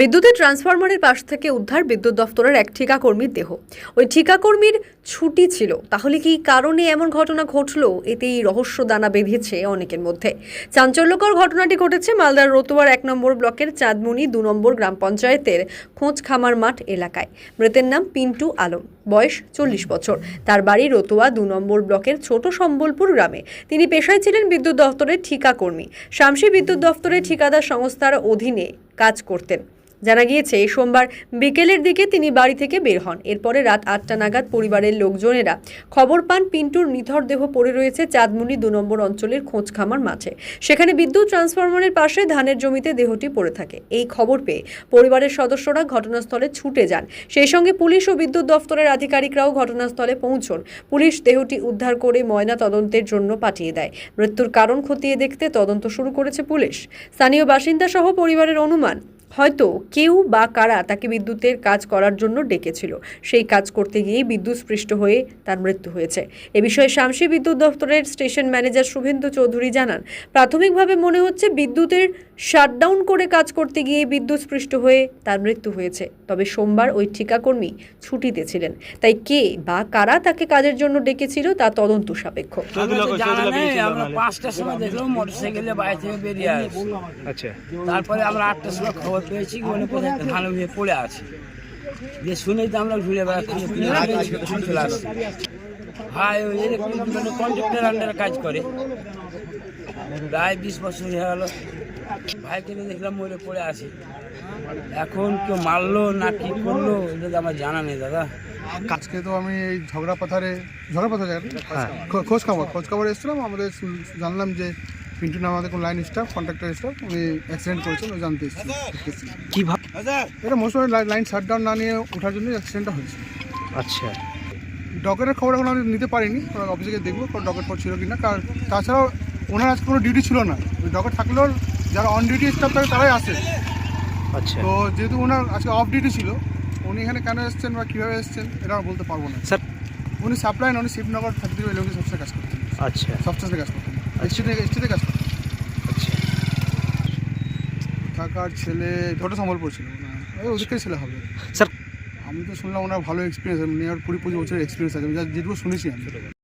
বিদ্যুতের ট্রান্সফরমারের পাশ থেকে উদ্ধার বিদ্যুৎ দফতরের এক ঠিকাকর্মীর দেহ। ওই ঠিকাকর্মীর ছুটি ছিল। তাহলে কি কারণে এমন ঘটনা ঘটলো? এতেই রহস্য দানা বেঁধেছে অনেকের মধ্যে। চাঞ্চল্যকর ঘটনাটি ঘটেছে মালদার রতুয়ার এক নম্বর ব্লকের চাঁদমুনি দু নম্বর গ্রাম পঞ্চায়েতের খোঁজ খামার মাঠ এলাকায়। মৃতের নাম পিন্টু আলম। বয়স চল্লিশ বছর। তার বাড়ি রতুয়া দু নম্বর ব্লকের ছোট সম্বলপুর গ্রামে। তিনি পেশায় ছিলেন বিদ্যুৎ দফতরের ঠিকাকর্মী। শামসি বিদ্যুৎ দফতরের ঠিকাদার সংস্থার অধীনে কাজ করতেন। জানা গিয়েছে, এই সোমবার বিকেলের দিকে তিনি বাড়ি থেকে বের হন। এরপরে রাত আটটা নাগাদ পরিবারের লোকজনেরা খবর পান পিন্টুর নিথর দেহ পড়ে রয়েছে চাঁদমুনি দু নম্বর অঞ্চলের খোঁজখামার মাঠে। সেখানে বিদ্যুৎ ট্রান্সফরমারের পাশে ধানের জমিতে দেহটি পড়ে থাকে। এই খবর পেয়ে পরিবারের সদস্যরা ঘটনাস্থলে ছুটে যান। সেই সঙ্গে পুলিশ ও বিদ্যুৎ দফতরের আধিকারিকরাও ঘটনাস্থলে পৌঁছন। পুলিশ দেহটি উদ্ধার করে ময়না তদন্তের জন্য পাঠিয়ে দেয়। মৃত্যুর কারণ খতিয়ে দেখতে তদন্ত শুরু করেছে পুলিশ। স্থানীয় বাসিন্দা সহ পরিবারের অনুমান হয়তো কেউ বা কারা তাকে বিদ্যুতের কাজ করার জন্য ডেকেছিল। সেই কাজ করতে গিয়ে বিদ্যুৎ স্পৃষ্ট হয়ে তার মৃত্যু হয়েছে। এ বিষয়ে শামসী বিদ্যুৎ দপ্তরের স্টেশন ম্যানেজার শুভেন্দু চৌধুরী জানান, প্রাথমিকভাবে মনে হচ্ছে বিদ্যুতের শাটডাউন করে কাজ করতে গিয়ে বিদ্যুৎ স্পৃষ্ট হয়ে তার মৃত্যু হয়েছে। তবে সোমবার ওই ঠিকাকর্মী ছুটিতে ছিলেন। তাই কে বা কারা তাকে কাজের জন্য ডেকেছিল তা তদন্ত সাপেক্ষ। আমরা। পাঁচটার সময় দেখলাম মোটর সাইকেলে থেকে বেরিয়ে আসি আচ্ছা। তারপরে আমরা আটটার সময় খবর পেয়েছি মানে কোথায় ধান হয়ে পড়ে আছে। যে শুনেই তো আমরা ঘুরে বেড়াচ্ছি চলে আসছি ভাই ওই মানে কন্ট্রাক্টের আন্ডারে কাজ করে। প্রায় বিশ বছর হয়ে গেল। ভাইকে নিয়ে দেখলাম মরে পড়ে আসি এখন কেউ মারলো না কি করল এটা তো আমার জানা নেই দাদা। আজকে তো আমি এই ঝগড়া পাথারে ঝগড়া পাথার খো- খোঁজ খবর খোঁজ খবর এসেছিলাম আমাদের জানলাম যে পিন্টু নাম আমাদের কোনো লাইন স্টাফ কন্ট্রাক্টর স্টাফ উনি অ্যাক্সিডেন্ট করেছেন ওই জানতে এসেছি। এটা মোস্ট লাইন শাটডাউন না নিয়ে ওঠার জন্য অ্যাক্সিডেন্টটা হয়েছে। আচ্ছা। ডকেটের খবর এখন আমি নিতে পারিনি অফিসে গিয়ে দেখব কোনো ডকেট ছিল কি না কারণ তাছাড়াও ওনার আজকে কোনো ডিউটি ছিল না। ওই ডকেট থাকলেও যারা অন ডিউটি স্টাফ থাকে তারাই আসে। আচ্ছা। তো যেহেতু ওনার আজকে অফ ডিউটি ছিল উনি এখানে কেন এসেছেন বা কীভাবে এসেছেন এটা বলতে পারব না। স্যার। উনি সাপ্লাই উনি শিবনগর থার্টি থ্রি এলওকে সবসময় কাজ করতেন। আচ্ছা। সফটওয়্যারে কাজ করতেন। এসটিতে এসটিতে কাজ করতেন। আচ্ছা। থাকার ছেলে ছোটো সম্বলপুর ছিল। ওই ওদিকের ছেলে হবে। স্যার। আমি তো শুনলাম ওনার ভালো এক্সপিরিয়েন্স নেওয়ার কুড়ি পঁচিশ বছরের এক্সপিরিয়েন্স আছে। আমি যা যেটুকু শুনেছি আমি।